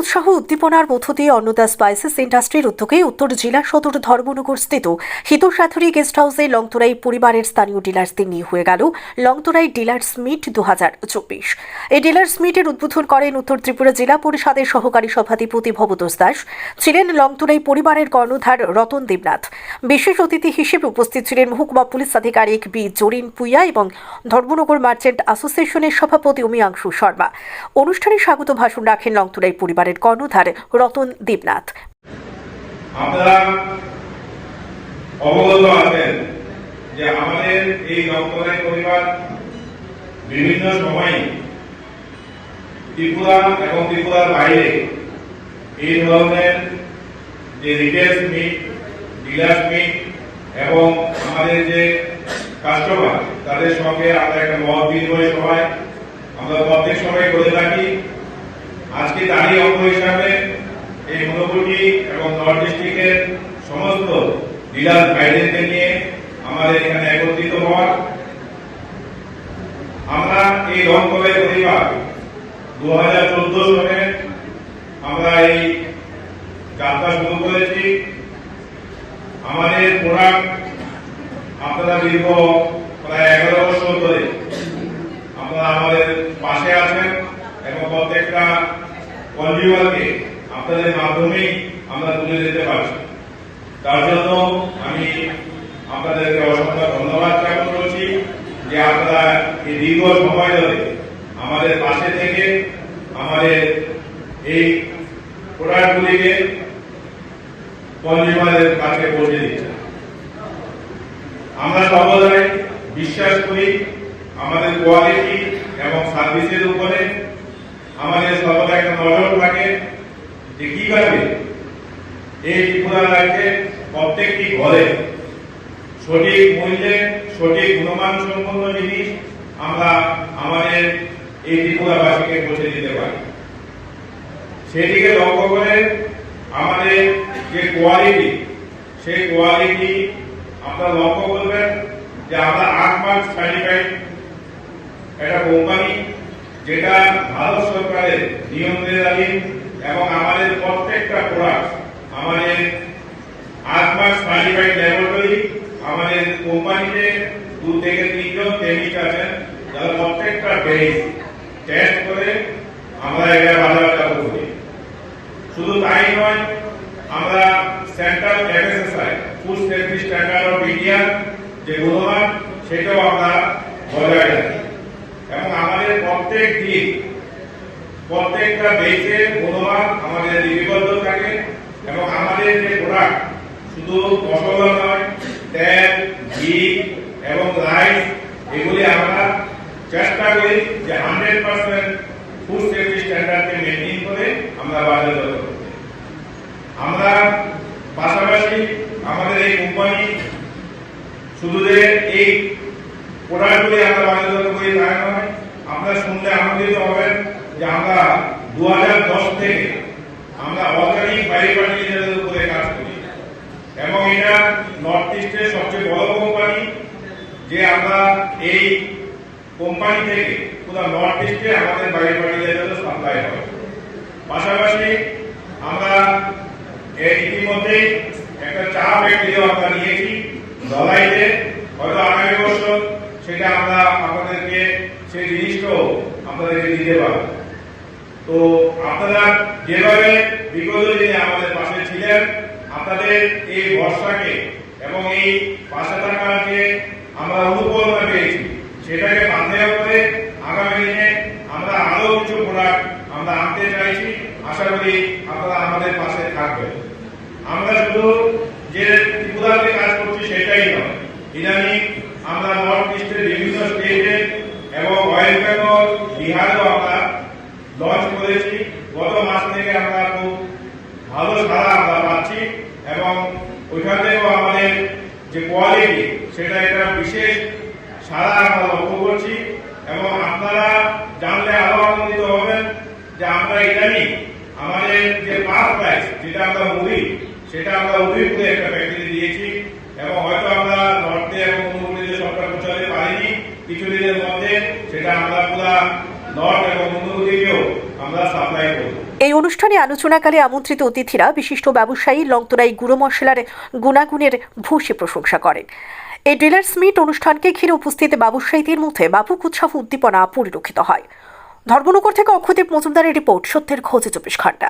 উৎসাহ, উদ্দীপনার মধ্য দিয়ে অন্নদা স্পাইসেস ইন্ডাস্ট্রির উদ্যোগে উত্তর জেলা সদর ধর্মনগর স্থিত হিতসাথরী গেস্ট হাউসে লংতরাই পরিবারের স্থানীয় ডিলার্সদের নিয়ে হয়ে গেল লংতরাই ডিলার্স মিট দু হাজার চব্বিশ। এই ডিলার্স মিটের উদ্বোধন করেন উত্তর ত্রিপুরা জেলা পরিষদের সহকারী সভাধিপতি ভবতোষ দাস, ছিলেন লংতরাই পরিবারের কর্ণধার রতন দেবনাথ। বিশেষ অতিথি হিসেবে উপস্থিত ছিলেন মহকুমা পুলিশ আধিকারিক বি জরিন পুইয়া এবং ধর্মনগর মার্চেন্ট অ্যাসোসিয়েশনের সভাপতি অমিয়াংশু শর্মা। অনুষ্ঠানে স্বাগত ভাষণ রাখেন লংতুরাই পরিবারের কর্ণধার রতন দেবনাথ। অবগত আছেন যে আমাদের এই দপ্তরের পরিবার বিভিন্ন সময় ত্রিপুরা এবং ত্রিপুরার বাইরে এই ধরনের যে রিটেলস মিট মিট এবং আমাদের যে কাস্টমার, তাদের সঙ্গে আমরা একটা মত বিনিময় সভায় আমরা প্রত্যেক সময় করে থাকি। আজকে তারই অঙ্গ হিসাবে এই মনোপুটি এবং নর্থ ডিস্ট্রিক্টের সমস্ত ডিলার ভাইদেরকে নিয়ে আমাদের এখানে একত্রিত হওয়া আমরা এই রংকলের পরিবার দু হাজার চোদ্দ সালে আমরা এই যাত্রা শুরু করেছি। আমাদের প্রোডাক্ট আপনারা দীর্ঘ প্রায় এগারো বছর ধরে আপনারা আমাদের পাশে আছেন। এবং প্রত্যেকটা কনজিউমারকে আপনাদের মাধ্যমেই আমরা তুলে দিতে পারছি। তার জন্য আমি আপনাদেরকে অসংখ্য ধন্যবাদ জ্ঞাপন করছি যে আপনারা এই দীর্ঘ সময় ধরে আমাদের পাশে থেকে আমাদের এই প্রোডাক্টগুলিকে কনজিউমারের কাছে পৌঁছে দিচ্ছেন আমরা সর্বদাই বিশ্বাস করি আমাদের কোয়ালিটি এবং সার্ভিসের উপরে আমাদের সর্বদা একটা নজর থাকে যে কীভাবে এই ত্রিপুরা রাজ্যে প্রত্যেকটি ঘরে সঠিক মূল্যে সঠিক গুণমান সম্পন্ন জিনিস আমরা আমাদের এই ত্রিপুরাবাসীকে পৌঁছে দিতে পারি। সেদিকে লক্ষ্য করে আমাদের যে কোয়ালিটি সেই কোয়ালিটি আপনারা লক্ষ্য করবেন যে আমরা আট মাস সার্টিফাইড একটা কোম্পানি যেটা ভারত সরকারের নিয়ম এবং আমাদের প্রত্যেকটা প্রোডাক্ট আমাদের আট মাস সার্টিফাইড ল্যাবরেটরি আমাদের কোম্পানিতে দু থেকে তিনজন কেমিস্ট আছেন, যারা প্রত্যেকটা বেস টেস্ট করে আমরা এটা বাজারজাত করি শুধু তাই নয়, আমরা central FSSAI food safety standard of India যে গুণমান, সেটাও আমরা বজায় রাখি। এবং আমাদের প্রত্যেক দিন প্রত্যেকটা বেচে গুণমান আমাদের লিপিবদ্ধ থাকে এবং আমাদের যে প্রোডাক্ট শুধু মশলা নয়, তেল, ঘি এবং রাইস এগুলি আমরা চেষ্টা করি যে হান্ড্রেড পার্সেন্ট ফুড সেফটি স্ট্যান্ডার্ডকে মেনটেন করে আমরা বাজারজাত করতে আমরা পাশাপাশি আমাদের এই কোম্পানি শুধু যে এই প্রোডাক্টগুলি আমরা বাজারজাত করি তা নয়, আপনারা শুনলে আনন্দিত হবেন যে আমরা দু হাজার দশ থেকে আমরা অর্গানিক বাইরে ফার্টিলাইজারের উপরে কাজ করি। এবং এটা নর্থ ইস্টের সবচেয়ে বড় কোম্পানি যে আমরা এই কোম্পানি থেকে পুরো নর্থ ইস্টে আমাদের বাইরে ফার্টিলাইজার সাপ্লাই হয়। পাশাপাশি আমরা এর ইতিমধ্যেই একটা চা ফ্যাক্টরিও আমরা নিয়েছি দলাইতে হয়তো আগামী বছর সেটা আমরা আপনাদেরকে সেই জিনিসটাও আপনাদেরকে দিতে পারব। তো আপনারা যেভাবে বিগত দিনে আমাদের পাশে ছিলেন, আপনাদের এই ভরসাকে এবং এই পাশে থাকার আমরা অনুপ্রেরণা পেয়েছি, সেটাকে বান্ধব করে আগামী দিনে আমরা আরও কিছু প্রোডাক্ট আমরা আনতে চাইছি। আশা করি আপনারা আমাদের পাশে থাকবেন। আমরা শুধু যে ত্রিপুরাতে কাজ করছি সেটাই নয়, ইদানিং আমরা নর্থ ইস্টের বিভিন্ন স্টেটে এবং ওয়েস্ট বেঙ্গল বিহারেও লঞ্চ করেছি। গত মাস থেকে আমরা খুব ভালো সাড়া আমরা পাচ্ছি এবং ওইখান থেকেও আমাদের যে কোয়ালিটি সেটা একটা বিশেষ সাড়া আমরা লক্ষ্য করছি এবং আপনারা জানলে আরও আনন্দিত হবেন যে আমরা ইদানিং আমাদের যে পাস প্রাইস যেটা আমরা মুড়ি সেটা আমরা উদয়পুরে একটা ফ্যাক্টরি দিয়েছি এবং হয়তো আমরা নর্থে এবং অনুগুলিতে সবটা পৌঁছাতে পারিনি, কিছুদিনের মধ্যে সেটা আমরা পুরা নর্থ এবং অনুগুলিকেও আমরা সাপ্লাই করব এই অনুষ্ঠানে আলোচনাকালে আমন্ত্রিত অতিথিরা বিশিষ্ট ব্যবসায়ী লংতরাই গুঁড়ো মশলার গুণাগুণের ভূষী প্রশংসা করেন। এই ডিলার্স মিট অনুষ্ঠানকে ঘিরে উপস্থিত ব্যবসায়ীদের মধ্যে ব্যাপক উৎসাহ উদ্দীপনা পরিলক্ষিত হয়। ধর্মনগর থেকে অক্ষদীপ মজুমদারের রিপোর্ট সত্যের খোঁজে চব্বিশ ঘণ্টা।